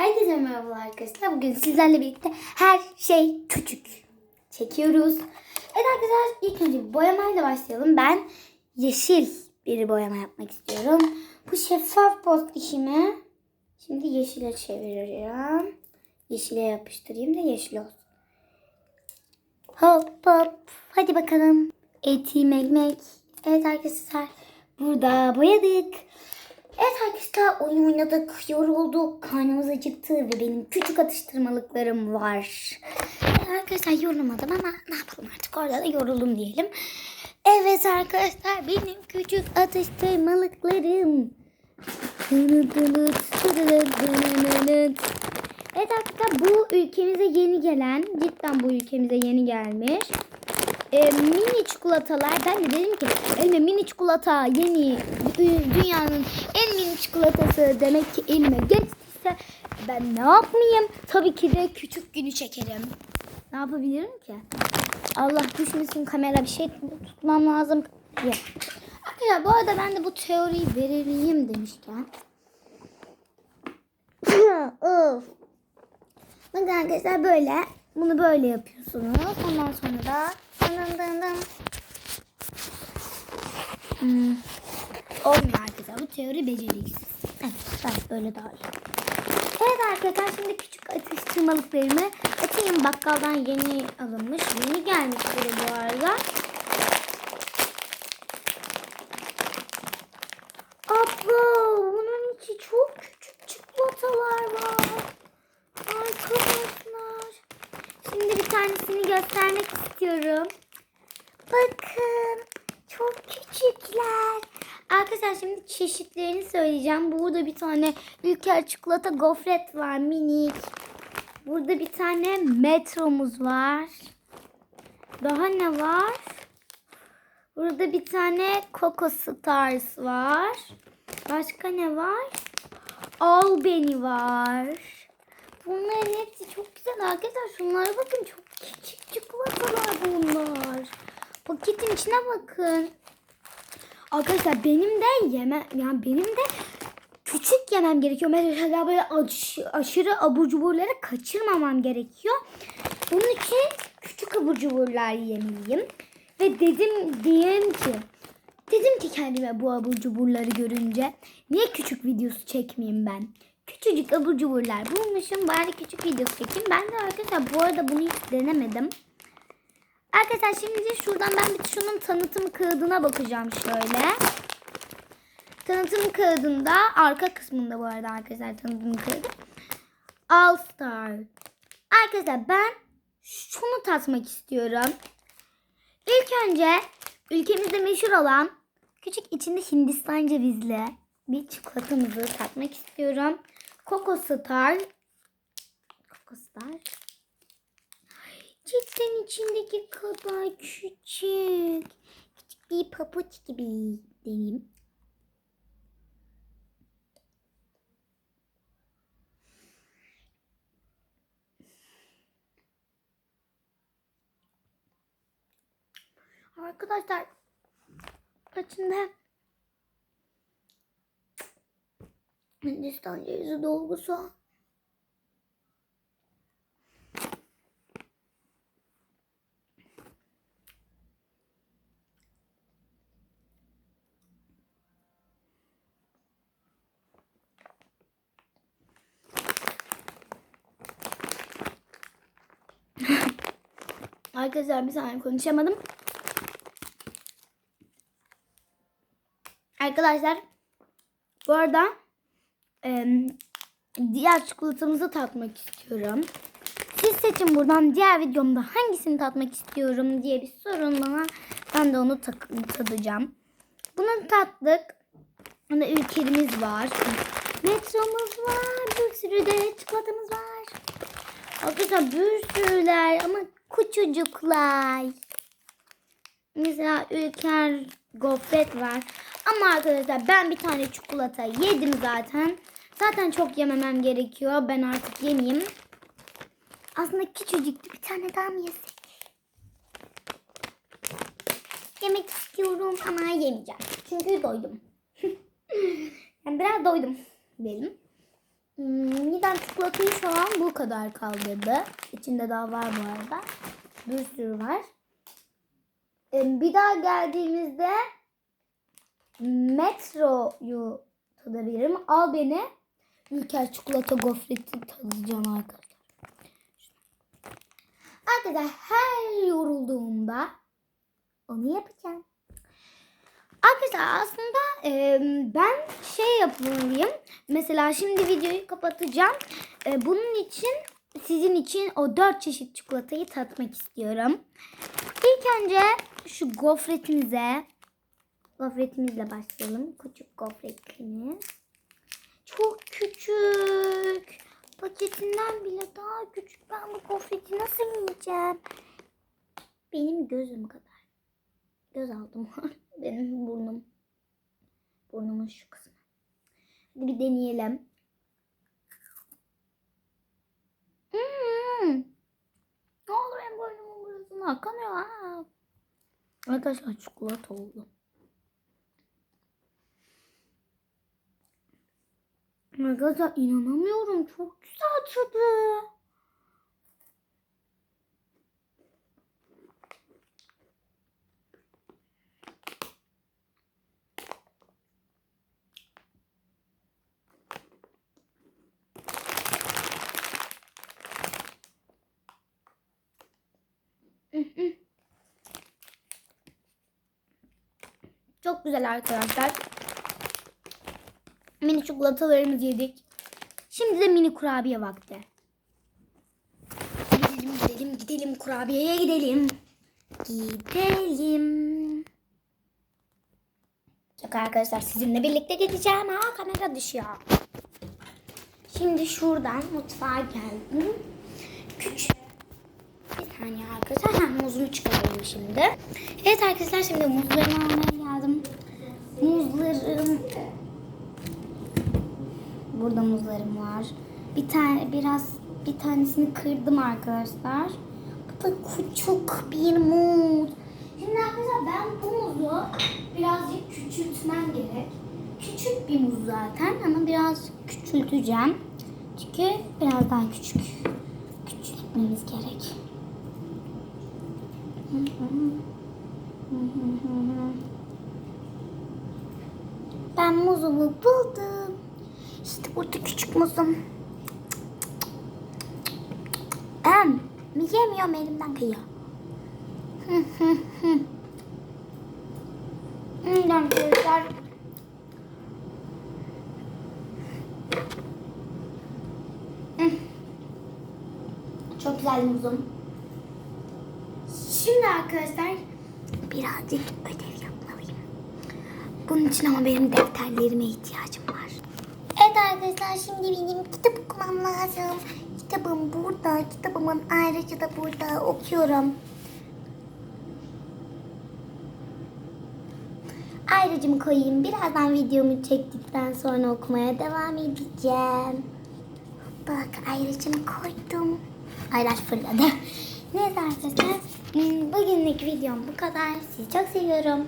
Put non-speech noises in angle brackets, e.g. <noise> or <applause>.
Herkese merhaba arkadaşlar. Bugün sizlerle birlikte her şey küçük çekiyoruz. Evet arkadaşlar ilk önce boyamayla başlayalım. Ben yeşil bir boyama yapmak istiyorum. Bu şeffaf post işimi şimdi yeşile çeviriyorum. Yeşile yapıştırayım da yeşil olsun. Hop hop. Hadi bakalım. Etim ekmek. Evet arkadaşlar. Burada boyadık. Evet arkadaşlar oyun oynadık, yorulduk, karnımız acıktı ve benim küçük atıştırmalıklarım var. Evet arkadaşlar yorulmadım ama ne yapalım artık orada da yoruldum diyelim. Evet arkadaşlar benim küçük atıştırmalıklarım. Evet arkadaşlar bu ülkemize yeni gelen, cidden bu ülkemize yeni gelmiş e, mini çikolatalar. Ben de dedim ki elime mini çikolata yeni dü- dünyanın en mini çikolatası demek ki elime geçtiyse ben ne yapmayayım? Tabii ki de küçük günü çekerim. Ne yapabilirim ki? Allah düşmesin kamera bir şey tutmam lazım. Yok. Arkadaşlar bu arada ben de bu teoriyi vereyim demişken. <coughs> of. Bakın arkadaşlar böyle. Bunu böyle yapıyorsunuz. Ondan sonra da dın dın dın. Hmm. Olmuyor arkadaşlar. Bu teori beceriksiz. Evet. Ben böyle daha iyi. Evet arkadaşlar şimdi küçük atıştırmalıklarımı atayım. Bakkaldan yeni alınmış. Yeni gelmiş bile bu arada. Abo, bunun içi çok küçük çikolatalar var. Arkadaşlar. Şimdi bir tanesini göstermek istiyorum. Bakın. Çok küçükler. Arkadaşlar şimdi çeşitlerini söyleyeceğim. Burada bir tane Ülker çikolata gofret var minik. Burada bir tane metromuz var. Daha ne var? Burada bir tane Coco Stars var. Başka ne var? Al beni var. Bunların hepsi çok güzel arkadaşlar. Şunlara bakın çok küçük çikolatalar bunlar. Paketin içine bakın. Arkadaşlar benim de yeme yani benim de küçük yemem gerekiyor. Mesela böyle aş- aşırı abur cuburları kaçırmamam gerekiyor. Bunun için küçük abur cuburlar yemeliyim. Ve dedim diyeyim ki dedim ki kendime bu abur cuburları görünce niye küçük videosu çekmeyeyim ben? Küçücük abur cuburlar bulmuşum. Bari küçük videosu çekeyim. Ben de arkadaşlar bu arada bunu hiç denemedim. Arkadaşlar şimdi şuradan ben bir şunun tanıtım kağıdına bakacağım şöyle. Tanıtım kağıdında arka kısmında bu arada arkadaşlar tanıtım kağıdı. All Star. Arkadaşlar ben şunu tatmak istiyorum. İlk önce ülkemizde meşhur olan küçük içinde Hindistan cevizli bir çikolatamızı tatmak istiyorum. Coco Star. Coco Star. Cidden içindeki kadar küçük. Küçük bir papuç gibi deneyim. Arkadaşlar içinde Hindistan cevizi dolgusu. Arkadaşlar bir saniye konuşamadım. Arkadaşlar bu arada em, diğer çikolatamızı tatmak istiyorum. Siz seçin buradan diğer videomda hangisini tatmak istiyorum diye bir sorun bana. Ben de onu tadacağım. Bunu tattık. Burada ülkerimiz var. Metromuz var. Bir sürü de çikolatamız var. Arkadaşlar bir sürüler ama küçücükler. Mesela Ülker gofret var. Ama arkadaşlar ben bir tane çikolata yedim zaten. Zaten çok yememem gerekiyor. Ben artık yemeyeyim. Aslında küçücüktü. Bir tane daha mı yesek? Yemek istiyorum ama yemeyeceğim. Çünkü doydum. <laughs> yani biraz doydum diyelim. Hmm, Neden çikolatayı şu an bu kadar kaldırdı. İçinde daha var bu arada. Bir sürü var. Ee, Bir daha geldiğimizde metroyu tadabilirim. Al beni. Ülker çikolata gofreti tadacağım arkadaşlar. Arkadaşlar her yorulduğumda onu yapacağım. Arkadaşlar aslında e, ben şey yapmalıyım. Mesela şimdi videoyu kapatacağım. E, bunun için sizin için o dört çeşit çikolatayı tatmak istiyorum. İlk önce şu gofretimize gofretimizle başlayalım. Küçük gofretimiz. Çok küçük. Paketinden bile daha küçük. Ben bu gofreti nasıl yiyeceğim? Benim gözüm kadar. Göz aldım. <laughs> Benim burnum. Burnumun şu kısmı. Hadi bir deneyelim. Hmm. Ne olur benim burnumun burasına akamıyor ha. Arkadaşlar çikolata oldu. Arkadaşlar inanamıyorum. Çok güzel tadı. <laughs> Çok güzel arkadaşlar. Mini çikolatalarımızı yedik. Şimdi de mini kurabiye vakti. Gidelim gidelim gidelim kurabiyeye gidelim. Gidelim. Yok arkadaşlar sizinle birlikte gideceğim. Ha kamera düşüyor. Şimdi şuradan mutfağa geldim. Küçük bir saniye arkadaşlar. Ha, muzumu çıkarayım şimdi. Evet arkadaşlar şimdi muzlarımı almaya geldim. Muzlarım Burada muzlarım var. Bir tane biraz bir tanesini kırdım arkadaşlar. Bu da küçük bir muz. Şimdi arkadaşlar ben bu muzu birazcık küçültmem gerek. Küçük bir muz zaten ama biraz küçülteceğim. Çünkü biraz daha küçük küçültmemiz gerek. Ben muzumu buldum. İşte burada küçük muzum. Ben yiyemiyorum elimden kayıyor. Hmm, arkadaşlar. Çok güzel muzum. Şimdi arkadaşlar birazcık ödev yapmalıyım. Bunun için ama benim defterlerime ihtiyacım var. Evet arkadaşlar şimdi benim kitap okumam lazım. Kitabım burada. Kitabımın ayrıca da burada okuyorum. Ayrıcımı koyayım. Birazdan videomu çektikten sonra okumaya devam edeceğim. Bak ayrıcımı koydum. Ayraç fırladı. <laughs> Neyse arkadaşlar. Bugünlük videom bu kadar. Sizi çok seviyorum.